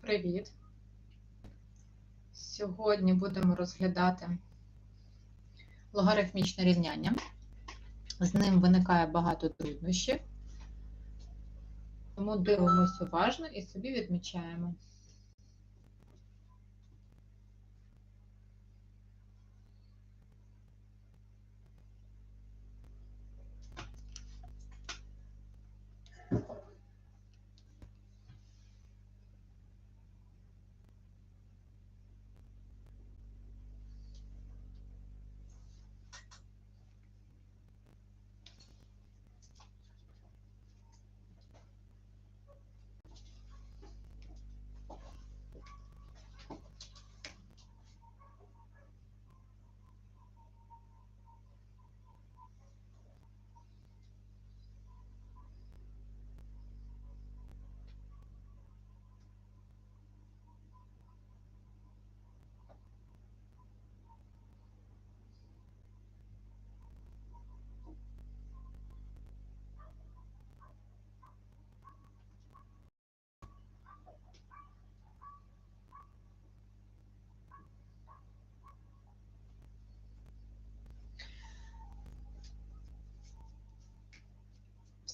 Привіт! Сьогодні будемо розглядати логарифмічне рівняння. З ним виникає багато труднощів, тому дивимося уважно і собі відмічаємо.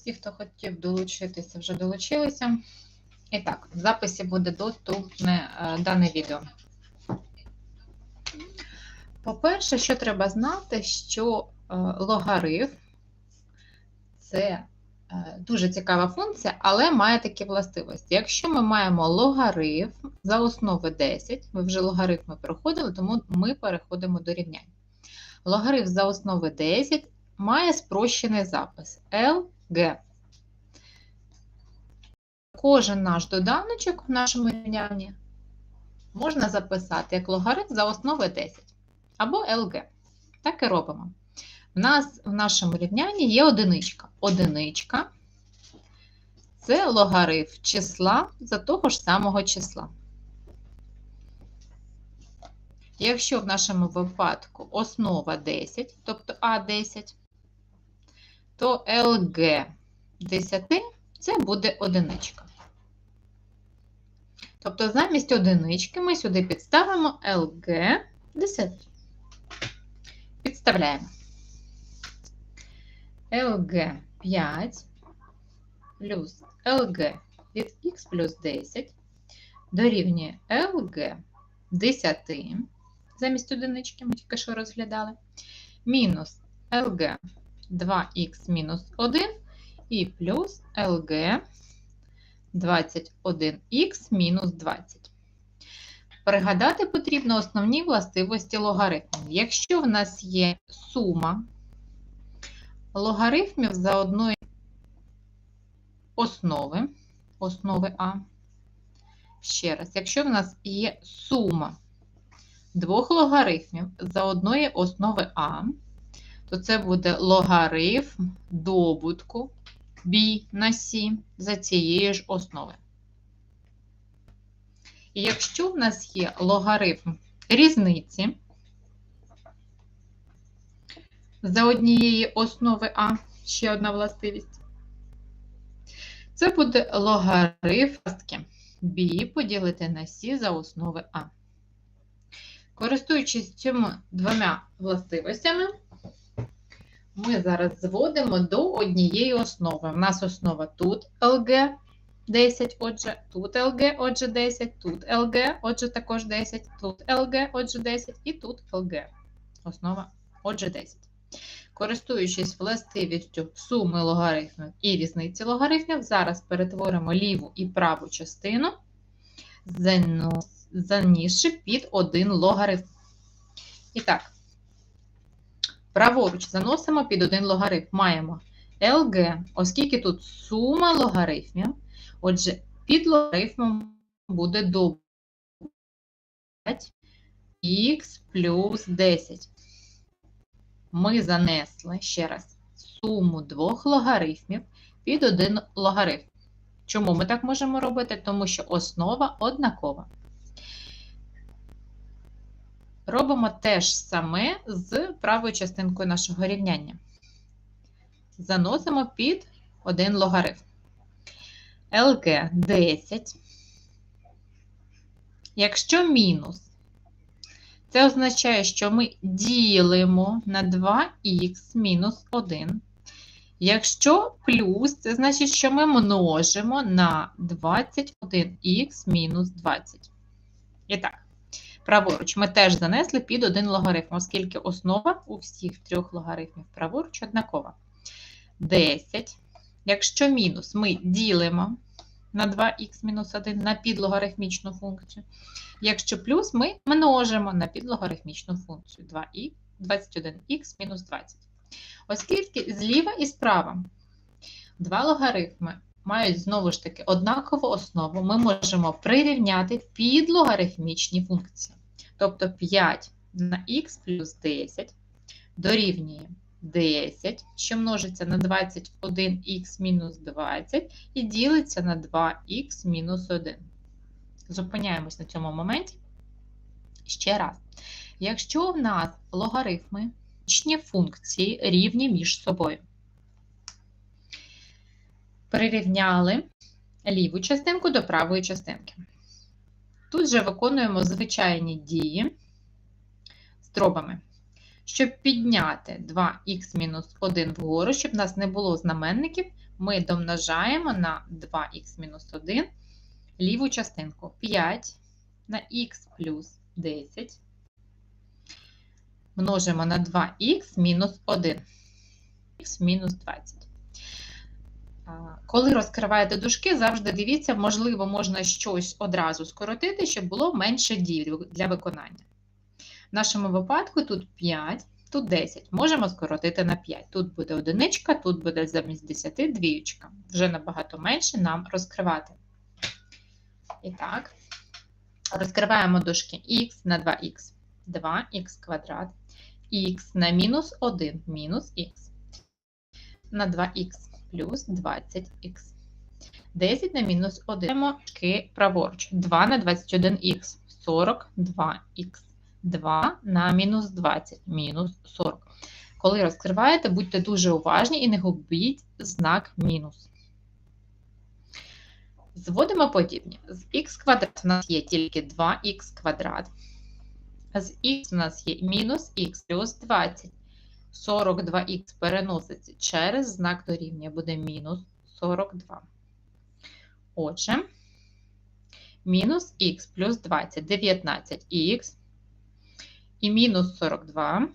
Всі, хто хотів долучитися, вже долучилися. І так, в записі буде доступне е, дане відео. По-перше, що треба знати, що е, логарифм це е, дуже цікава функція, але має такі властивості. Якщо ми маємо логарифм за основи 10, ми вже логарифми проходили, тому ми переходимо до рівнянь. Логарифм за основи 10 має спрощений запис LG. Кожен наш доданочок в нашому рівнянні можна записати як логарифм за основи 10 або LG. Так і робимо. У нас в нашому рівнянні є одиничка. Одиничка це логарифм числа за того ж самого числа. Якщо в нашому випадку основа 10, тобто А10, то LG 10 це буде одиничка. Тобто замість одинички ми сюди підставимо LG 10. Підставляємо. LG 5 плюс LG від х плюс 10 дорівнює LG 10 замість одинички, ми тільки що розглядали, мінус LG 2х мінус 1 і плюс LG 21х мінус 20. Пригадати потрібно основні властивості логарифмів. Якщо в нас є сума логарифмів за одної основи, основи А, ще раз, якщо в нас є сума двох логарифмів за одної основи А, то це буде логарифм добутку b на c за цієї ж основи. І якщо в нас є логарифм різниці за однієї основи А, ще одна властивість, це буде логарифм b поділити на c за основи А. Користуючись цими двома властивостями, ми зараз зводимо до однієї основи. У нас основа тут LG 10, отже, тут LG, отже, 10, тут LG, отже, також 10, тут LG, отже, 10 і тут LG. Основа, отже, 10. Користуючись властивістю суми логарифмів і різниці логарифмів, зараз перетворимо ліву і праву частину, занісши під один логарифм. І так, праворуч заносимо під один логарифм. Маємо LG, оскільки тут сума логарифмів, отже, під логарифмом буде добу 5х плюс 10. Ми занесли ще раз суму двох логарифмів під один логарифм. Чому ми так можемо робити? Тому що основа однакова. Робимо те ж саме з правою частинкою нашого рівняння. Заносимо під один логарифм. ЛГ 10 Якщо мінус, це означає, що ми ділимо на 2х мінус 1. Якщо плюс, це значить, що ми множимо на 21х мінус 20. І так, праворуч ми теж занесли під один логарифм, оскільки основа у всіх трьох логарифмів праворуч однакова. 10. Якщо мінус, ми ділимо на 2х мінус 1 на підлогарифмічну функцію. Якщо плюс, ми множимо на підлогарифмічну функцію 2х, 21х мінус 20. Оскільки зліва і справа два логарифми мають знову ж таки однакову основу, ми можемо прирівняти підлогарифмічні функції. Тобто 5 на х плюс 10 дорівнює 10, що множиться на 21х мінус 20 і ділиться на 2х мінус 1. Зупиняємось на цьому моменті. Ще раз. Якщо в нас логарифми функції рівні між собою, прирівняли ліву частинку до правої частинки. Тут же виконуємо звичайні дії з дробами. Щоб підняти 2х-1 вгору, щоб в нас не було знаменників, ми домножаємо на 2х-1 ліву частинку 5 на х плюс 10. Множимо на 2х мінус 1, х мінус 20. Коли розкриваєте дужки, завжди дивіться, можливо, можна щось одразу скоротити, щоб було менше дій для виконання. В нашому випадку тут 5, тут 10. Можемо скоротити на 5. Тут буде одиничка, тут буде замість 10 двіючка. Вже набагато менше нам розкривати. І так, розкриваємо дужки х на 2х, 2х квадрат, х на мінус 1 мінус х, на 2х плюс 20х. 10 на мінус 1. праворуч. 2 на 21х, 42х. 2 на мінус 20, мінус 40. Коли розкриваєте, будьте дуже уважні і не губіть знак мінус. Зводимо подібні. З х квадрат у нас є тільки 2х квадрат. З х у нас є мінус х плюс 20. 42х переноситься через знак дорівнює, буде мінус 42. Отже, мінус х плюс 20 19х і мінус 42.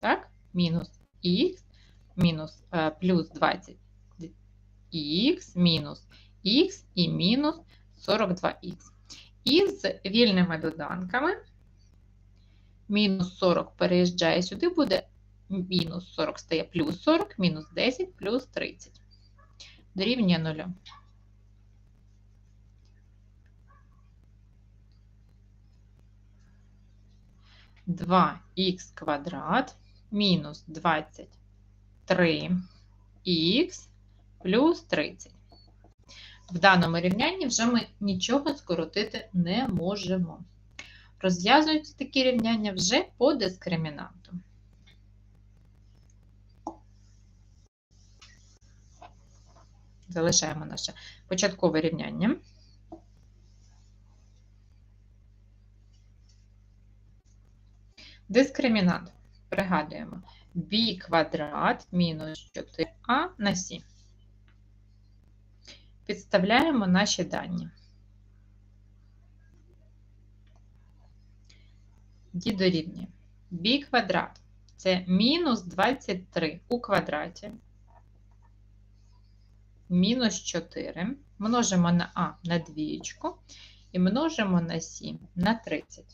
Так, мінус х, мінус е, плюс 20 х, мінус х і мінус 42х. І з вільними доданками мінус 40 переїжджає сюди, буде мінус 40 стає плюс 40, мінус 10, плюс 30. Дорівнює 0. 2х квадрат мінус 23х плюс 30. В даному рівнянні вже ми нічого скоротити не можемо. Розв'язуються такі рівняння вже по дискримінанту. Залишаємо наше початкове рівняння. Дискримінант. Пригадуємо b квадрат мінус 4а на 7. Підставляємо наші дані. D дорівнює b квадрат це мінус 23 у квадраті, мінус 4. Множимо на а на двієчку і множимо на 7 на 30.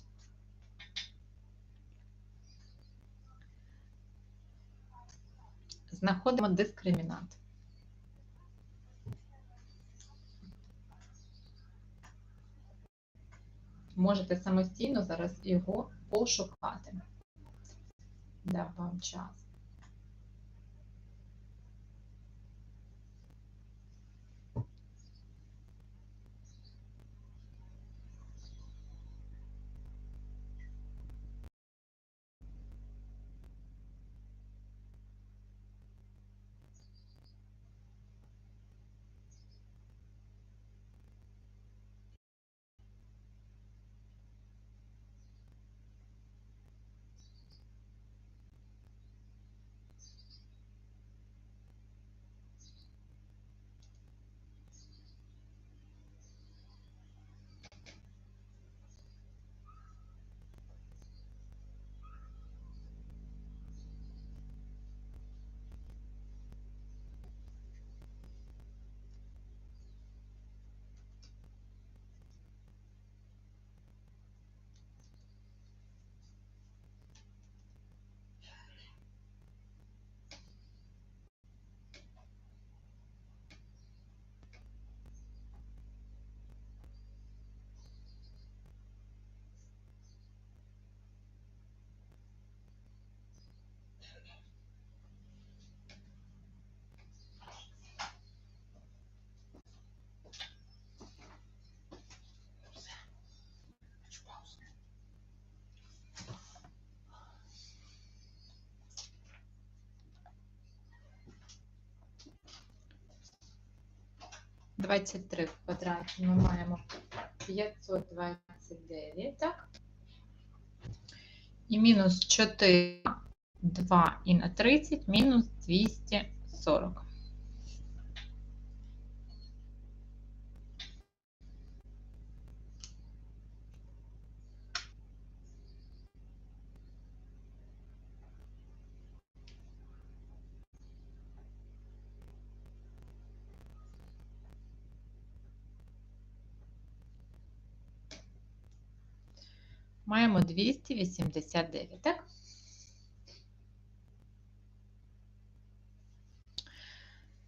знаходимо дискримінант. Можете самостійно зараз його пошукати. Дав вам час. 23 в квадраті ми маємо 529, так? І мінус 4, 2 і на 30, мінус 240. Маємо 289, так?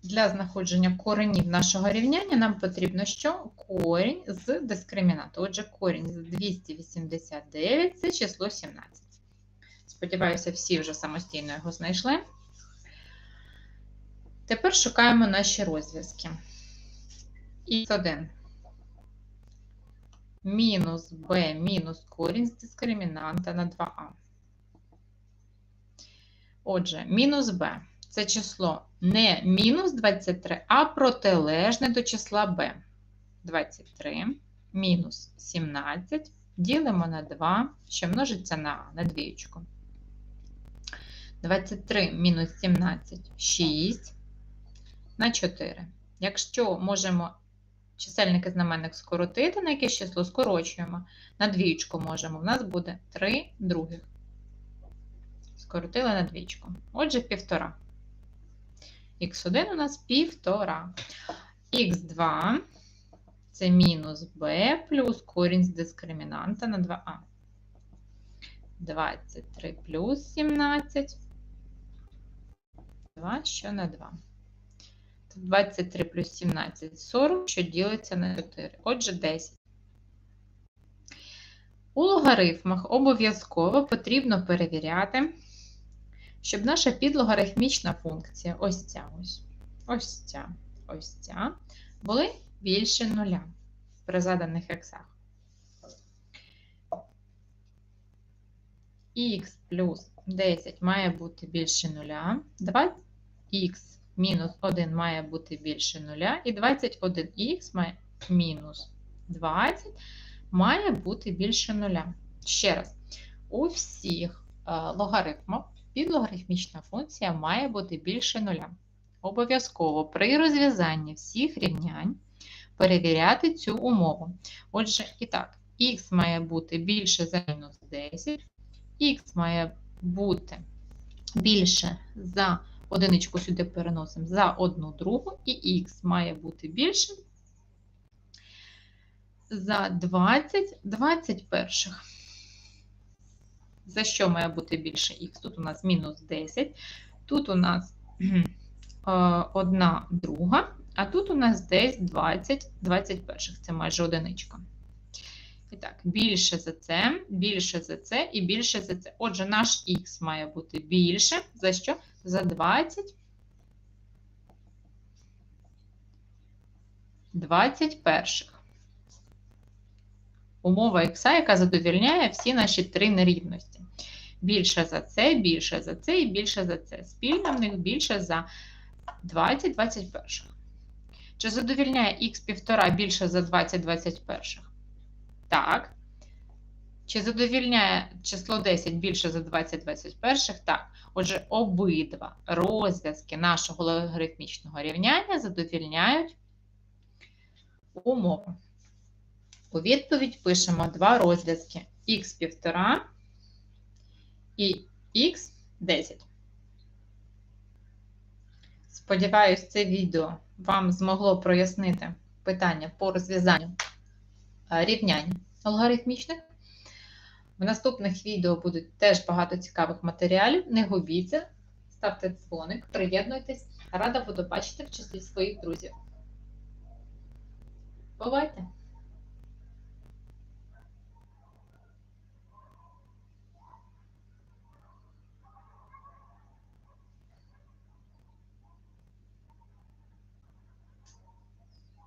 Для знаходження коренів нашого рівняння нам потрібно що? Корінь з дискримінанту. Отже, корінь з 289 це число 17. Сподіваюся, всі вже самостійно його знайшли. Тепер шукаємо наші розв'язки. Х1 мінус b мінус корінь з дискримінанта на 2а. Отже, мінус b це число не мінус 23, а протилежне до числа b. 23 мінус 17 ділимо на 2, що множиться на а, на двієчку. 23 мінус 17 6 на 4. Якщо можемо чисельник і знаменник скоротити на якесь число, скорочуємо. На двічку можемо. У нас буде 3 других. Скоротили на двічку. Отже, півтора. Х1 у нас півтора. Х2 це мінус b плюс корінь з дискримінанта на 2а. 23 плюс 17. 2, що на 2. 23 плюс 17 40, що ділиться на 4. Отже, 10. У логарифмах обов'язково потрібно перевіряти, щоб наша підлогарифмічна функція, ось ця ось, ось ця, ось ця, були більше нуля при заданих ексах. Х плюс 10 має бути більше нуля, 2х мінус 1 має бути більше 0, і 21х має мінус 20 має бути більше 0. Ще раз, у всіх е, логарифмах підлогарифмічна функція має бути більше 0. Обов'язково при розв'язанні всіх рівнянь перевіряти цю умову. Отже, і так, х має бути більше за мінус 10, х має бути більше за Одиничку сюди переносимо за одну другу, і х має бути більшим за 20 21. За що має бути більше х? Тут у нас мінус 10, тут у нас е, одна друга, а тут у нас десь 20 21. Це майже одиничка. І так, більше за це, більше за це і більше за це. Отже, наш х має бути більше. За що? За 20. 21. Умова х, яка задовільняє всі наші три нерівності. Більше за це, більше за це і більше за це. Спільне в них більше за 20 21. Чи задовільняє х півтора більше за 20 21? Так. Чи задовільняє число 10 більше за 20 21? Так. Отже, обидва розв'язки нашого логарифмічного рівняння задовільняють умову. У відповідь пишемо два розв'язки х 1,5 і х 10. Сподіваюсь, це відео вам змогло прояснити питання по розв'язанню рівнянь алгоритмічних. В наступних відео будуть теж багато цікавих матеріалів. Не губіться, ставте дзвоник, приєднуйтесь. Рада буду бачити в числі своїх друзів. Бувайте!